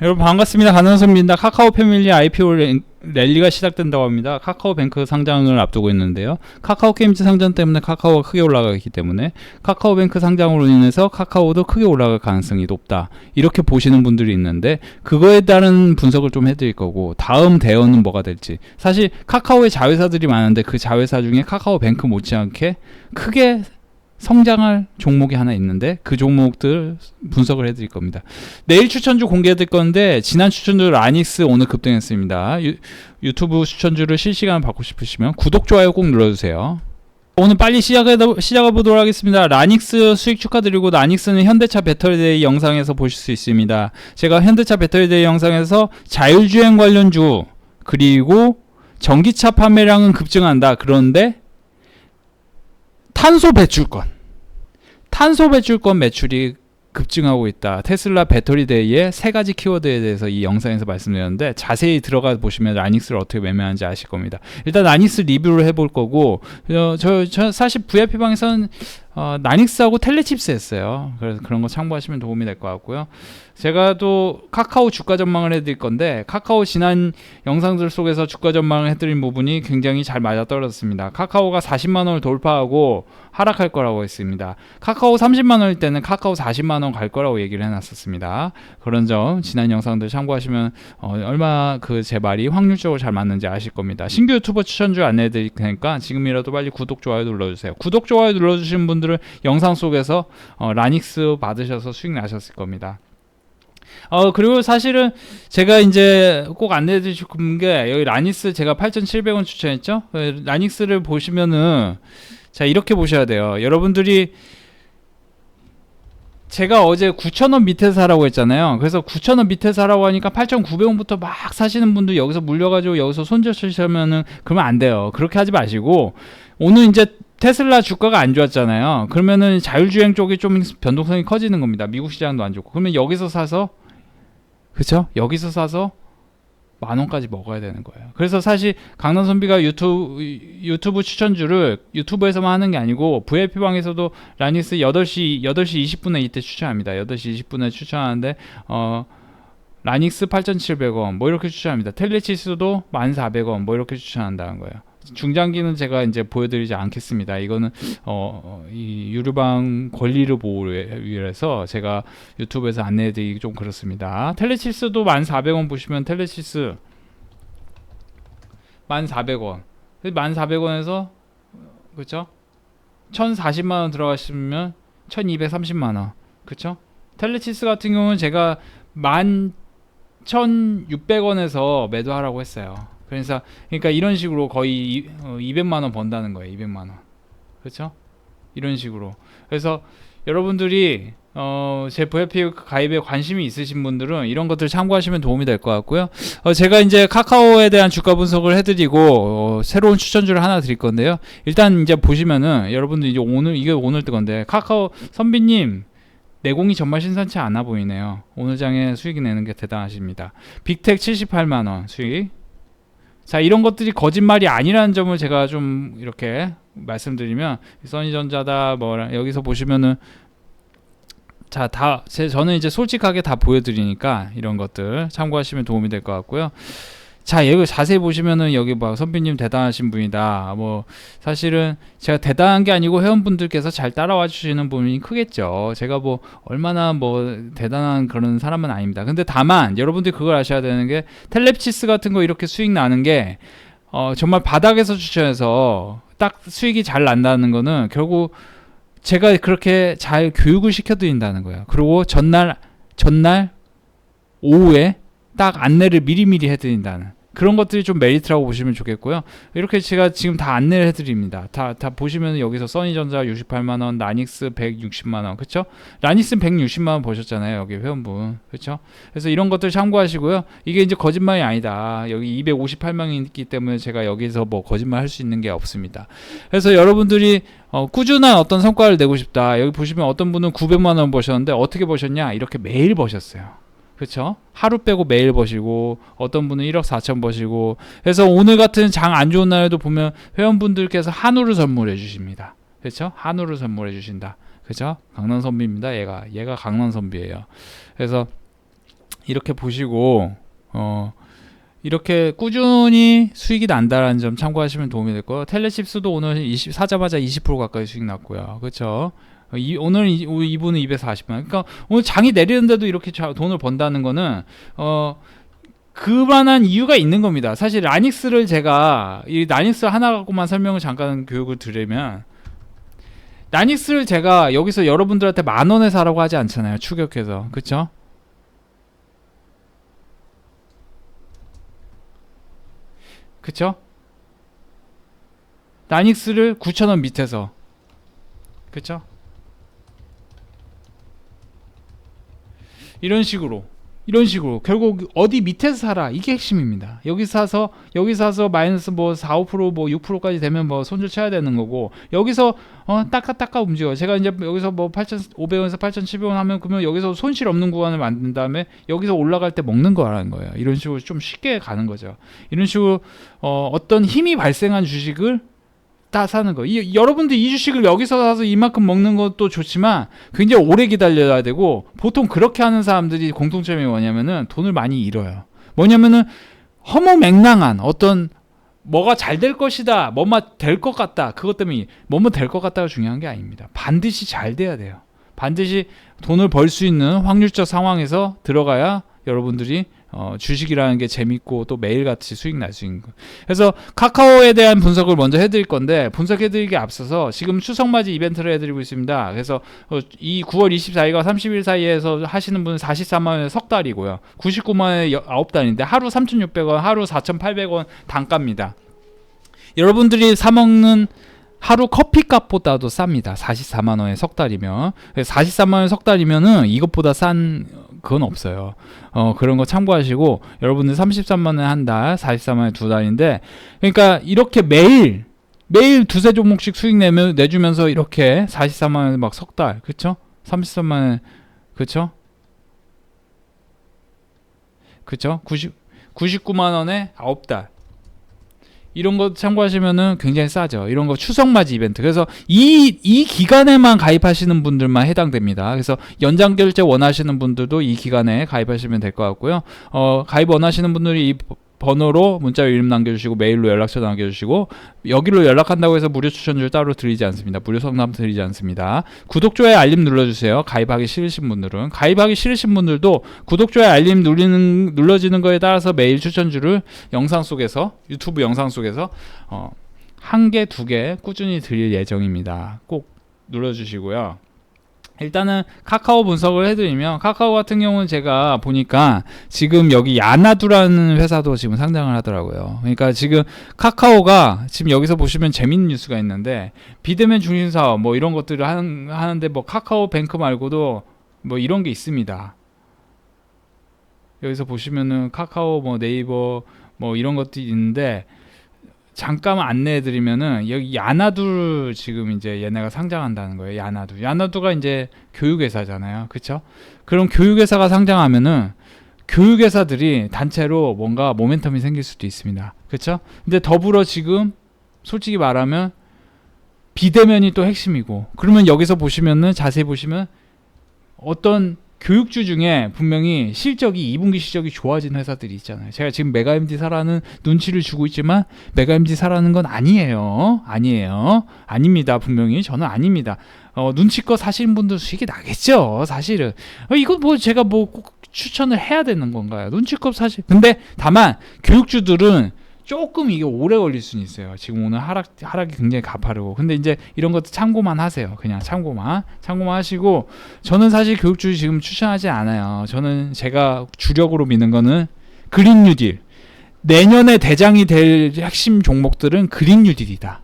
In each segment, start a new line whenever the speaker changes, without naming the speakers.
여러분 반갑습니다. 가능성입니다. 카카오 패밀리 IPO 랭- 랠리가 시작된다고 합니다. 카카오뱅크 상장을 앞두고 있는데요. 카카오 게임즈 상장 때문에 카카오가 크게 올라가기 때문에 카카오뱅크 상장으로 인해서 카카오도 크게 올라갈 가능성이 높다. 이렇게 보시는 분들이 있는데 그거에 따른 분석을 좀 해드릴 거고 다음 대응은 뭐가 될지 사실 카카오의 자회사들이 많은데 그 자회사 중에 카카오뱅크 못지않게 크게 성장할 종목이 하나 있는데 그 종목들 분석을 해드릴 겁니다. 내일 추천주 공개될 건데 지난 추천주 라닉스 오늘 급등했습니다. 유, 유튜브 추천주를 실시간 받고 싶으시면 구독 좋아요 꼭 눌러주세요. 오늘 빨리 시작해 시작해 보도록 하겠습니다. 라닉스 수익 축하드리고 라닉스는 현대차 배터리데이 영상에서 보실 수 있습니다. 제가 현대차 배터리데이 영상에서 자율주행 관련주 그리고 전기차 판매량은 급증한다. 그런데 탄소 배출권 탄소 배출권 매출이 급증하고 있다. 테슬라 배터리 데이의 세 가지 키워드에 대해서 이 영상에서 말씀드렸는데 자세히 들어가 보시면 라닉스를 어떻게 매매하는지 아실 겁니다. 일단 라닉스 리뷰를 해볼 거고 어, 저, 저 사실 VIP 방에서는 어, 나닉스하고 텔레칩스 했어요. 그래서 그런 거 참고하시면 도움이 될 것 같고요. 제가 또 카카오 주가 전망을 해드릴 건데 카카오 지난 영상들 속에서 주가 전망을 해드린 부분이 굉장히 잘 맞아떨어졌습니다. 카카오가 40만 원을 돌파하고 하락할 거라고 했습니다. 카카오 30만 원일 때는 카카오 40만 원 갈 거라고 얘기를 해놨었습니다. 그런 점 지난 영상들 참고하시면 어, 얼마 그 제 말이 확률적으로 잘 맞는지 아실 겁니다. 신규 유튜버 추천주 안내해드릴 테니까 지금이라도 빨리 구독 좋아요 눌러주세요. 구독 좋아요 눌러주신 분들 은 영상 속에서 어, 라닉스 받으셔서 수익 나셨을 겁니다. 어 그리고 사실은 제가 이제 꼭 안내해 주실 게 여기 라닉스 제가 8,700원 추천했죠. 어, 라닉스를 보시면은 자 이렇게 보셔야 돼요. 여러분들이 제가 어제 9,000원 밑에 사라고 했잖아요. 그래서 9,000원 밑에 사라고 하니까 8,900원부터 막 사시는 분들 여기서 물려가지고 여기서 손절하시면은 그러면 안 돼요. 그렇게 하지 마시고 오늘 이제 테슬라 주가가 안 좋았잖아요. 그러면은 자율주행 쪽이 좀 변동성이 커지는 겁니다. 미국 시장도 안 좋고. 그러면 여기서 사서 그쵸? 여기서 사서 만 원까지 먹어야 되는 거예요. 그래서 사실 강남 선비가 유튜브 유튜브 추천주를 유튜브에서만 하는 게 아니고 VIP 방에서도 라니스 8시 8시 20분에 이때 추천합니다. 8시 20분에 추천하는데 어 라닉스 8,700원 뭐 이렇게 추천합니다. 텔레치스도 1,400원 뭐 이렇게 추천한다는 거예요. 중장기는 제가 이제 보여드리지 않겠습니다. 이거는 어, 어, 이 유료방 권리를 보호를 위해서 제가 유튜브에서 안내해드리기 좀 그렇습니다. 텔레치스도 1,400원 보시면 텔레치스 1,400원 1,400원에서 그렇죠? 1,040만 원 들어가시면 1,230만 원 그렇죠? 텔레치스 같은 경우는 제가 11,600원에서 매도하라고 했어요. 그래서 그러니까 이런 식으로 거의 이, 어, 200만 원 번다는 거예요. 200만 원. 그렇죠? 이런 식으로. 그래서 여러분들이 어, 제 VIP 가입에 관심이 있으신 분들은 이런 것들 참고하시면 도움이 될 것 같고요. 어, 제가 이제 카카오에 대한 주가 분석을 해드리고 어, 새로운 추천주를 하나 드릴 건데요. 일단 이제 보시면은 여러분들 이제 오늘 이게 오늘 뜬 건데 카카오 선비님 내공이 정말 신선치 않아 보이네요. 오늘 장에 수익이 내는 게 대단하십니다. 빅텍 78만 원 수익. 자 이런 것들이 거짓말이 아니라는 점을 제가 좀 이렇게 말씀드리면 써니전자다 뭐 여기서 보시면은 자 다 제 저는 이제 솔직하게 다 보여드리니까 이런 것들 참고하시면 도움이 될 것 같고요. 자 여기 자세히 보시면은 여기 뭐 선비님 대단하신 분이다. 뭐 사실은 제가 대단한 게 아니고 회원분들께서 잘 따라와 주시는 분이 크겠죠. 제가 뭐 얼마나 뭐 대단한 그런 사람은 아닙니다. 근데 다만 여러분들이 그걸 아셔야 되는 게 텔레치스 같은 거 이렇게 수익 나는 게 어, 정말 바닥에서 추천해서 딱 수익이 잘 난다는 거는 결국 제가 그렇게 잘 교육을 시켜드린다는 거예요. 그리고 전날 전날 오후에 딱 안내를 미리미리 해드린다는 그런 것들이 좀 메리트라고 보시면 좋겠고요. 이렇게 제가 지금 다 안내를 해드립니다. 다, 다 보시면 여기서 써니전자 68만원, 나닉스 160만원, 그쵸? 라닉스는 160만원 보셨잖아요. 여기 회원분. 그쵸? 그래서 이런 것들 참고하시고요. 이게 이제 거짓말이 아니다. 여기 258명이 있기 때문에 제가 여기서 뭐 거짓말 할 수 있는 게 없습니다. 그래서 여러분들이 어, 꾸준한 어떤 성과를 내고 싶다. 여기 보시면 어떤 분은 900만원 버셨는데 어떻게 버셨냐? 이렇게 매일 버셨어요. 그렇죠? 하루 빼고 매일 버시고 어떤 분은 1억 4천 버시고 그래서 오늘 같은 장 안 좋은 날에도 보면 회원분들께서 한우를 선물해 주십니다. 그렇죠? 한우를 선물해 주신다. 그렇죠? 강남 선비입니다. 얘가 얘가 강남 선비예요. 그래서 이렇게 보시고 어 이렇게 꾸준히 수익이 난다라는 점 참고하시면 도움이 될 거예요. 텔레칩스도 오늘 20, 사자마자 20% 가까이 수익 났고요. 그렇죠? 이, 오늘 이, 이분은 240만. 그러니까 오늘 장이 내리는데도 이렇게 자- 돈을 번다는 거는 어 그만한 이유가 있는 겁니다. 사실 라닉스를 제가 이 라닉스 하나 갖고만 설명을 잠깐 교육을 드리면 라닉스를 제가 여기서 여러분들한테 만 원에 사라고 하지 않잖아요. 추격해서 그렇죠? 그쵸? 라닉스를 9,000원 밑에서 그쵸? 이런 식으로 이런 식으로 결국 어디 밑에서 사라 이게 핵심입니다. 여기 사서 여기 사서 마이너스 뭐 4, 5%뭐 6%까지 되면 뭐 손절 쳐야 되는 거고 여기서 어 따까 움직여. 제가 이제 여기서 뭐 8,500원에서 8,700원 하면 그러면 여기서 손실 없는 구간을 만든 다음에 여기서 올라갈 때 먹는 거라는 거예요. 이런 식으로 좀 쉽게 가는 거죠. 이런 식으로 어 어떤 힘이 발생한 주식을 다 사는 거. 이, 여러분들 이 주식을 여기서 사서 이만큼 먹는 것도 좋지만 굉장히 오래 기다려야 되고 보통 그렇게 하는 사람들이 공통점이 뭐냐면은 돈을 많이 잃어요. 뭐냐면은 허무맹랑한 어떤 뭐가 잘 될 것이다, 뭐가 될 것 같다. 그것 때문에 뭐뭐 될 것 같다가 중요한 게 아닙니다. 반드시 잘 돼야 돼요. 반드시 돈을 벌 수 있는 확률적 상황에서 들어가야 여러분들이 어, 주식이라는 게 재밌고 또 매일같이 수익 날 수 있는 거. 그래서 카카오에 대한 분석을 먼저 해드릴 건데 분석해드리기 앞서서 지금 추석맞이 이벤트를 해드리고 있습니다. 그래서 어, 이 9월 24일과 30일 사이에서 하시는 분은 44만 원에 석 달이고요. 99만 원에 9달인데 하루 3,600원, 하루 4,800원 단가입니다. 여러분들이 사 먹는 하루 커피값보다도 쌉니다. 44만 원에 석 달이면 44만 원에 석 달이면은 이것보다 싼 그건 없어요. 어 그런 거 참고하시고 여러분들 33만 원에 한 달, 44만 원에 두 달인데 그러니까 이렇게 매일 매일 두세 종목씩 수익 내면 내주면서 이렇게 44만 원에 막 석 달, 그쵸? 33만 원에 그쵸? 그쵸? 90 99만 원에 아홉 달. 이런 거 참고하시면은 굉장히 싸죠. 이런 거 추석 맞이 이벤트. 그래서 이, 이 기간에만 가입하시는 분들만 해당됩니다. 그래서 연장 결제 원하시는 분들도 이 기간에 가입하시면 될 것 같고요. 어, 가입 원하시는 분들이 이 번호로 문자 이름 남겨주시고 메일로 연락처 남겨주시고 여기로 연락한다고 해서 무료 추천줄 따로 드리지 않습니다. 무료 상담 드리지 않습니다. 구독 좋아요 알림 눌러주세요. 가입하기 싫으신 분들은 가입하기 싫으신 분들도 구독 좋아요 알림 눌리는 눌러지는 거에 따라서 매일 추천줄을 영상 속에서 유튜브 영상 속에서 어, 한 개, 두 개 꾸준히 드릴 예정입니다. 꼭 눌러주시고요. 일단은 카카오 분석을 해드리면 카카오 같은 경우는 제가 보니까 지금 여기 야나두라는 회사도 지금 상장을 하더라고요. 그러니까 지금 카카오가 지금 여기서 보시면 재밌는 뉴스가 있는데 비대면 중심 사업 뭐 이런 것들을 하는, 하는데 뭐 카카오 뱅크 말고도 뭐 이런 게 있습니다. 여기서 보시면은 카카오 뭐 네이버 뭐 이런 것들이 있는데 잠깐 안내해드리면은 여기 야나두 지금 이제 얘네가 상장한다는 거예요. 야나두. 야나두가 이제 교육회사잖아요. 그쵸? 그럼 교육회사가 상장하면은 교육회사들이 단체로 뭔가 모멘텀이 생길 수도 있습니다. 그쵸? 근데 더불어 지금 솔직히 말하면 비대면이 또 핵심이고 그러면 여기서 보시면은 자세히 보시면 어떤 교육주 중에 분명히 실적이 2분기 실적이 좋아진 회사들이 있잖아요. 제가 지금 메가MD 사라는 눈치를 주고 있지만 메가MD 사라는 건 아니에요. 아니에요. 아닙니다. 분명히 저는 아닙니다. 어, 눈치껏 사시는 분들 수익이 나겠죠. 사실은 어, 이거 뭐 제가 뭐 꼭 추천을 해야 되는 건가요? 눈치껏 사실. 근데 다만 교육주들은 조금 이게 오래 걸릴 수는 있어요. 지금 오늘 하락 하락이 굉장히 가파르고. 근데 이제 이런 것도 참고만 하세요. 그냥 참고만 참고만 하시고 저는 사실 교육주 지금 추천하지 않아요. 저는 제가 주력으로 믿는 거는 그린 뉴딜. 내년에 대장이 될 핵심 종목들은 그린 뉴딜이다.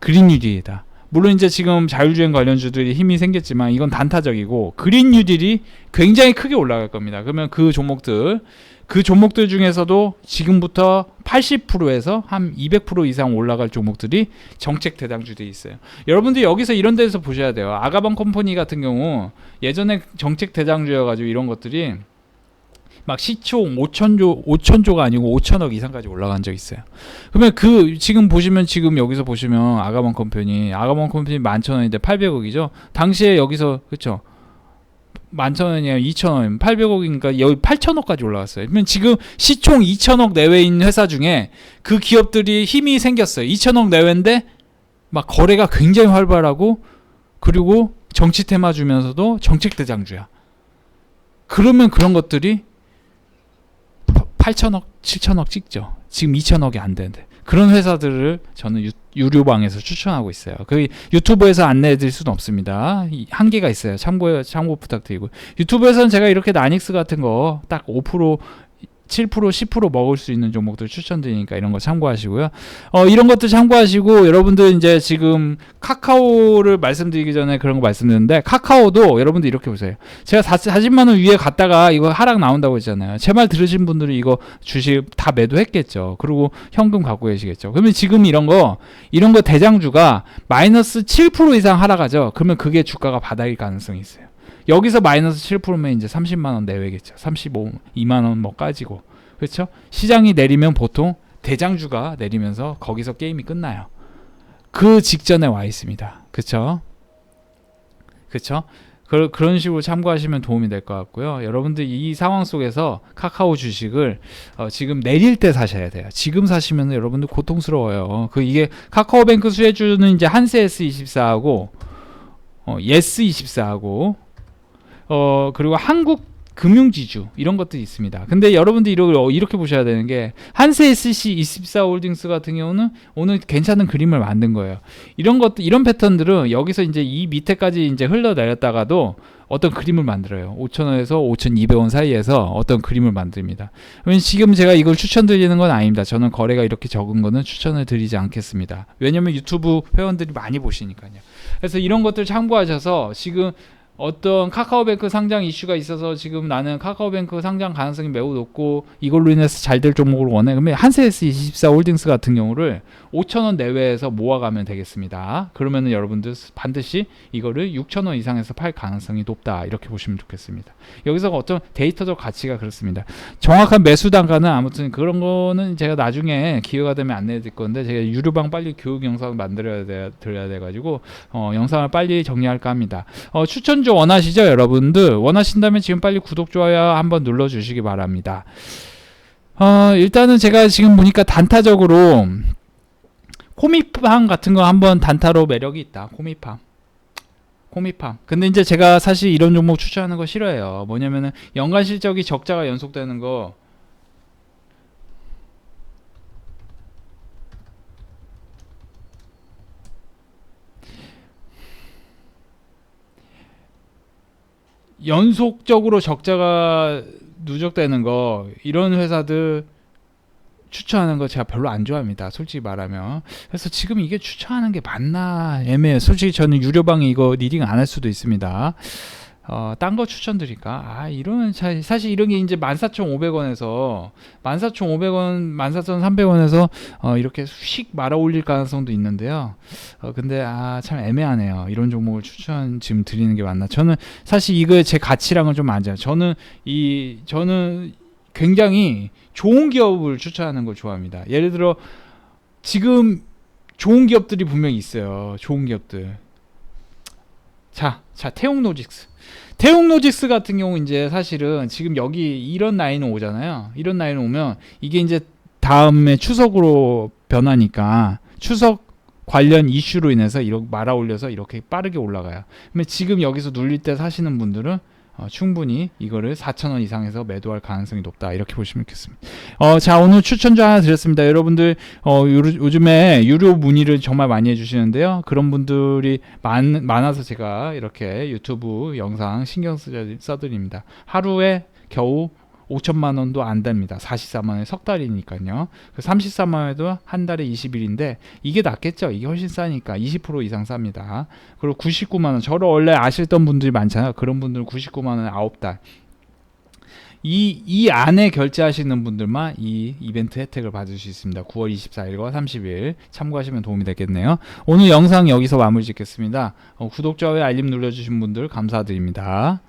그린 뉴딜이다. 물론 이제 지금 자율주행 관련주들이 힘이 생겼지만 이건 단타적이고 그린 뉴딜이 굉장히 크게 올라갈 겁니다. 그러면 그 종목들 그 종목들 중에서도 지금부터 80%에서 한 200% 이상 올라갈 종목들이 정책 대장주들이 있어요. 여러분들 여기서 이런 데서 보셔야 돼요. 아가방 컴퍼니 같은 경우 예전에 정책 대장주여가지고 이런 것들이 막 시총 5천조 5천조가 아니고 5천억 이상까지 올라간 적 있어요. 그러면 그 지금 보시면 지금 여기서 보시면 아가방 컴퍼니 아가방 컴퍼니 11,000원인데 800억이죠. 당시에 여기서 그렇죠. 만천 원이야 2천 원 800억이니까 여기 8천억까지 올라갔어요 그러면 지금 시총 2천억 내외인 회사 중에 그 기업들이 힘이 생겼어요 2천억 내외인데 막 거래가 굉장히 활발하고 그리고 정치 테마 주면서도 정책 대장주야 그러면 그런 것들이 8천억 7천억 찍죠 지금 2천억이 안 되는데 그런 회사들을 저는 유, 유료방에서 추천하고 있어요. 그 유튜브에서 안내해 드릴 수는 없습니다. 이 한계가 있어요. 참고 참고 부탁드리고 유튜브에서는 제가 이렇게 나닉스 같은 거 딱 5% 7% 10% 먹을 수 있는 종목들 추천드리니까 이런 거 참고하시고요. 어, 이런 것도 참고하시고 여러분들 이제 지금 카카오를 말씀드리기 전에 그런 거 말씀드렸는데 카카오도 여러분들 이렇게 보세요. 제가 40만 원 위에 갔다가 이거 하락 나온다고 했잖아요. 제 말 들으신 분들이 이거 주식 다 매도했겠죠. 그리고 현금 갖고 계시겠죠. 그러면 지금 이런 거 이런 거 대장주가 마이너스 7% 이상 하락하죠. 그러면 그게 주가가 바닥일 가능성이 있어요. 여기서 마이너스 7%면 이제 30만 원 내외겠죠. 35, 2만 원 뭐 까지고. 그렇죠? 시장이 내리면 보통 대장주가 내리면서 거기서 게임이 끝나요. 그 직전에 와 있습니다. 그렇죠? 그렇죠? 그, 그런 식으로 참고하시면 도움이 될 것 같고요. 여러분들 이 상황 속에서 카카오 주식을 어, 지금 내릴 때 사셔야 돼요. 지금 사시면 여러분들 고통스러워요. 그 이게 카카오뱅크 수혜주는 이제 한세스 24하고 어, 예스 24하고 어 그리고 한국 금융지주 이런 것들이 있습니다. 근데 여러분들 이걸 어, 이렇게 보셔야 되는 게 한세 SC 24 홀딩스 같은 경우는 오늘 괜찮은 그림을 만든 거예요. 이런 것들 이런 패턴들은 여기서 이제 이 밑에까지 이제 흘러내렸다가도 어떤 그림을 만들어요. 5,000원에서 5,200원 사이에서 어떤 그림을 만듭니다. 지금 제가 이걸 추천드리는 건 아닙니다. 저는 거래가 이렇게 적은 거는 추천을 드리지 않겠습니다. 왜냐면 유튜브 회원들이 많이 보시니까요. 그래서 이런 것들 참고하셔서 지금 어떤 카카오뱅크 상장 이슈가 있어서 지금 나는 카카오뱅크 상장 가능성이 매우 높고 이걸로 인해서 잘 될 종목을 원해. 그러면 한세스 24 홀딩스 같은 경우를 5천원 내외에서 모아가면 되겠습니다. 그러면은 여러분들 반드시 이거를 6천원 이상에서 팔 가능성이 높다. 이렇게 보시면 좋겠습니다. 여기서 어떤 데이터적 가치가 그렇습니다. 정확한 매수 단가는 아무튼 그런 거는 제가 나중에 기회가 되면 안내해 드릴 건데 제가 유료방 빨리 교육 영상 만들어야 돼, 드려야 돼 가지고 어, 영상을 빨리 정리할까 합니다. 어, 추천 주 원하시죠, 여러분들? 원하신다면 지금 빨리 구독 좋아요 한번 눌러 주시기 바랍니다. 어, 일단은 제가 지금 보니까 단타적으로 코미팜 같은 거 한번 단타로 매력이 있다. 코미팜. 코미팜. 근데 이제 제가 사실 이런 종목 추천하는 거 싫어해요. 뭐냐면은 연간 실적이 적자가 연속되는 거 연속적으로 적자가 누적되는 거 이런 회사들 추천하는 거 제가 별로 안 좋아합니다. 솔직히 말하면. 그래서 지금 이게 추천하는 게 맞나 애매해요. 솔직히 저는 유료방에 이거 리딩 안 할 수도 있습니다. 어, 딴 거 추천드릴까? 아, 이런, 사- 사실 이런 게 이제 14,500원에서, 14,500원, 14,300원에서, 어, 이렇게 휙 말아 올릴 가능성도 있는데요. 어, 근데, 아, 참 애매하네요. 이런 종목을 추천 지금 드리는 게 맞나? 저는 사실 이거 제 가치랑은 좀 맞아요. 저는 이, 저는 굉장히 좋은 기업을 추천하는 걸 좋아합니다. 예를 들어, 지금 좋은 기업들이 분명히 있어요. 좋은 기업들. 자, 자, 태용로직스. 태용로직스 같은 경우 이제 사실은 지금 여기 이런 라인은 오잖아요. 이런 라인 오면 이게 이제 다음에 추석으로 변하니까 추석 관련 이슈로 인해서 이렇게 말아 올려서 이렇게 빠르게 올라가요. 그러면 지금 여기서 눌릴 때 사시는 분들은 어, 충분히 이거를 4,000원 이상에서 매도할 가능성이 높다. 이렇게 보시면 좋겠습니다. 어, 자, 오늘 추천주 하나 드렸습니다. 여러분들, 어, 요, 요즘에 유료 문의를 정말 많이 해주시는데요. 그런 분들이 많, 많아서 제가 이렇게 유튜브 영상 신경 쓰, 써드립니다. 하루에 겨우 5천만 원도 안 됩니다. 44만 원에 석 달이니까요. 그 33만 원에도 한 달에 20일인데 이게 낫겠죠. 이게 훨씬 싸니까 20% 이상 쌉니다. 그리고 99만 원. 저를 원래 아시던 분들이 많잖아요. 그런 분들은 99만 원에 9달. 이, 이 안에 결제하시는 분들만 이 이벤트 혜택을 받을 수 있습니다. 9월 24일과 30일 참고하시면 도움이 되겠네요. 오늘 영상 여기서 마무리 짓겠습니다. 어, 구독, 좋아요, 알림 눌러주신 분들 감사드립니다.